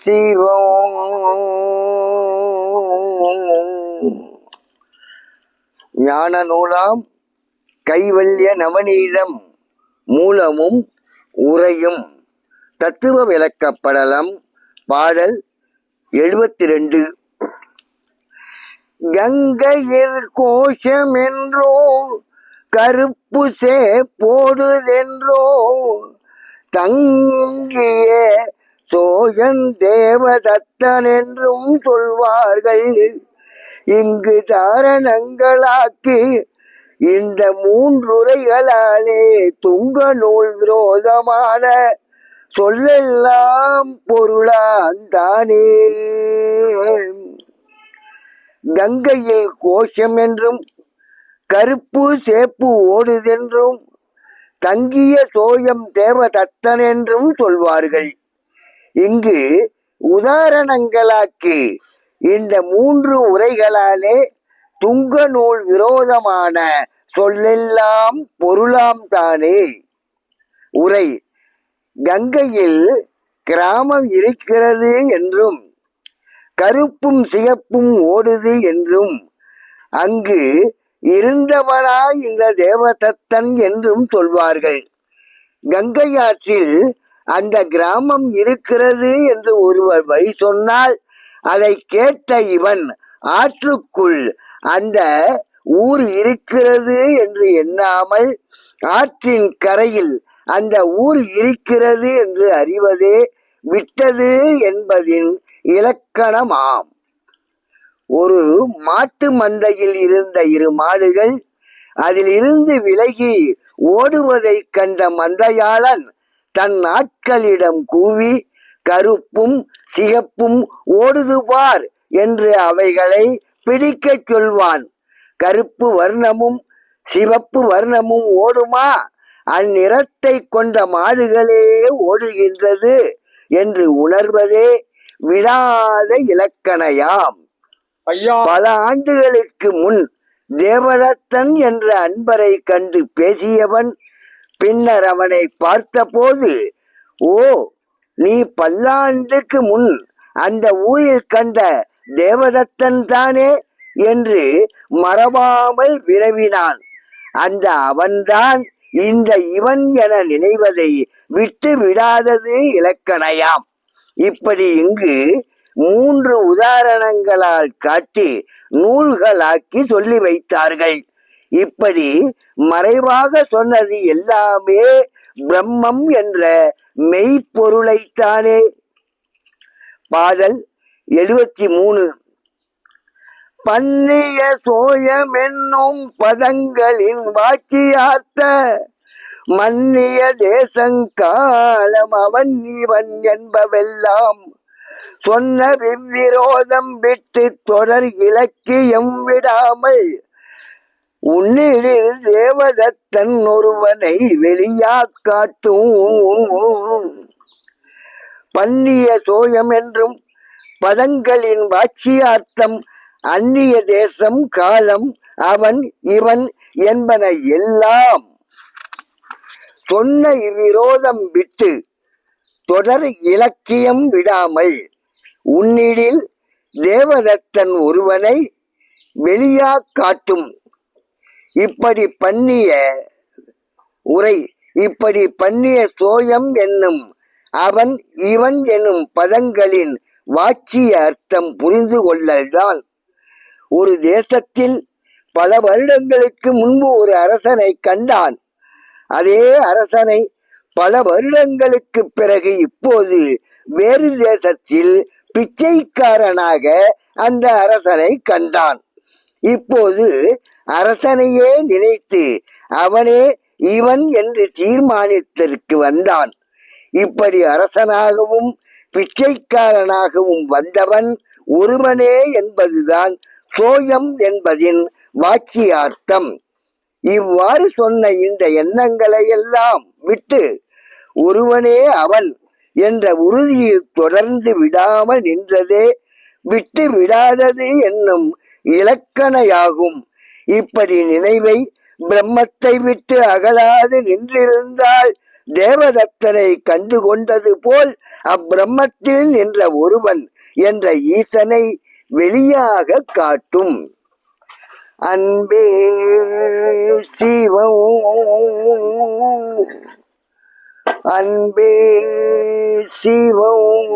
சிவம். ஞான நூலாம் கைவல்ய நவநீதம் மூலமும் உரையும் தத்துவ விளக்கப்படலம் பாடல் எழுபத்தி ரெண்டு கங்கையர் கோஷம் என்றோ கருப்பு சே போடுதென்றோ தங்கிய சோழன் தேவதத்தன் என்றும் சொல்வார்கள். இங்கு தாரணங்களாக்கி இந்த மூன்றுரைகளாலே துங்க நூல் விரோதமான சொல்லெல்லாம் பொருளான் தானே. கங்கையில் கோஷம் என்றும் கருப்பு சேப்பு ஓடுதென்றும் தங்கிய சோயம் தேவதத்தன் என்றும் சொல்வார்கள். இங்கு உதாரணங்களாக்கு இந்த மூன்று உரைகளாலே துங்க நூல் விரோதமான சொல்லெல்லாம் பொருளாம் தானே. உரை கங்கையில் கிராமம் இருக்கிறது என்றும் கருப்பும் சிகப்பும் ஓடுது என்றும் அங்கு இருந்தவனாய் இந்த தேவதத்தன் என்றும் சொல்வார்கள். கங்கை ஆற்றில் அந்த கிராமம் இருக்கிறது என்று ஒருவர் வழி சொன்னால் அதை கேட்ட இவன் ஆற்றுக்குள் அந்த ஊர் இருக்கிறது என்று எண்ணாமல் ஆற்றின் கரையில் அந்த ஊர் இருக்கிறது என்று அறிவதே விட்டது என்பதின் இலக்கணமாம். ஒரு மாட்டு மந்தையில் இருந்த இரு மாடுகள் அதில் இருந்து விலகி ஓடுவதைக் கண்ட மந்தையாளன் தன் ஆட்களிடம் கூவி கருப்பும் சிகப்பும் ஓடுது பார் என்று அவைகளை பிடிக்கச் சொல்வான். கருப்பு வர்ணமும் சிவப்பு வர்ணமும் ஓடுமா? அந்நிறத்தை கொண்ட மாடுகளே ஓடுகின்றது என்று உணர்வதே விடாத இலக்கணையாம். ஐயா. பல ஆண்டுகளுக்கு முன் தேவதத்தன் என்ற அன்பரை கண்டு பேசியவன் பின்னர் அவனை பார்த்தபோது ஓ நீ பல்லாண்டுக்கு முன் அந்த ஊரில் கண்ட தேவதத்தன் தானே? என்று மறவாமல் வினவினான். அந்த அவன்தான் இந்த இவன் என நினைவதை விட்டு விடாதது இலக்கணையாம். இப்படி இங்கு மூன்று உதாரணங்களால் காட்டி நூல்களாக்கி சொல்லி வைத்தார்கள். இப்படி மறைவாக சொன்னது எல்லாமே பிரம்மம் என்ற மெய்ப்பொருளைத்தானே. பாடல் எழுபத்தி மூணு. பன்னிய சோயம் என்னும் பதங்களின் வாக்கியார்த்த மன்னிய தேசங்காலம் அவன் இவன் என்பவெல்லாம் சொன்ன விவ்விரோதம் விட்டு தொடர் இலக்கியம் விடாமல் உன்னிடில் தேவதத்தன் ஒருவனை வெளியாக்காட்டும் பன்னிய சோயம் என்றும் பதங்களின் வாட்சியார்த்தம் அந்நிய தேசம் காலம் அவன் இவன் என்பன எல்லாம் சொன்ன விரோதம் விட்டு தொடர் இலக்கியம் விடாமல் உன்னிடில் தேவதத்தன் ஒருவனை வெளியா காட்டும். இப்படி பண்ணிய உரை இப்படி பண்ணிய சோயம் என்னும் அவன் இவன் என்னும் பதங்களின் வாட்சிய அர்த்தம் புரிந்து கொள்ளல்தான். ஒரு தேசத்தில் பல வருடங்களுக்கு முன்பு ஒரு அரசனை கண்டான். அதே அரசனை பல வருடங்களுக்கு பிறகு இப்போது வேறு தேசத்தில் பிச்சைக்காரனாக அந்த அரசனை கண்டான். இப்போது அரசனையே நினைத்து அவனே இவன் என்று தீர்மானித்தற்கு வந்தான். இப்படி அரசனாகவும் பிச்சைக்காரனாகவும் வந்தவன் ஒருவனே என்பதுதான் சோயம் என்பதின் வாக்கியார்த்தம். இவ்வாறு சொன்ன இந்த எண்ணங்களை எல்லாம் விட்டு ஒருவனே அவன் என்ற உறுதியில் தொடர்ந்து விடாமல் நின்றதே விட்டு விடாதது என்னும் இலக்கணையாகும். இப்படி நினைவை பிரம்மத்தை விட்டு அகலாது நின்றிருந்தால் தேவதத்தனை கண்டு கொண்டது போல் அப்பிரம்மத்தில் நின்ற ஒருவன் என்ற ஈசனை வெளியாக காட்டும். அன்பே சிவம். அன்பே சிவம்.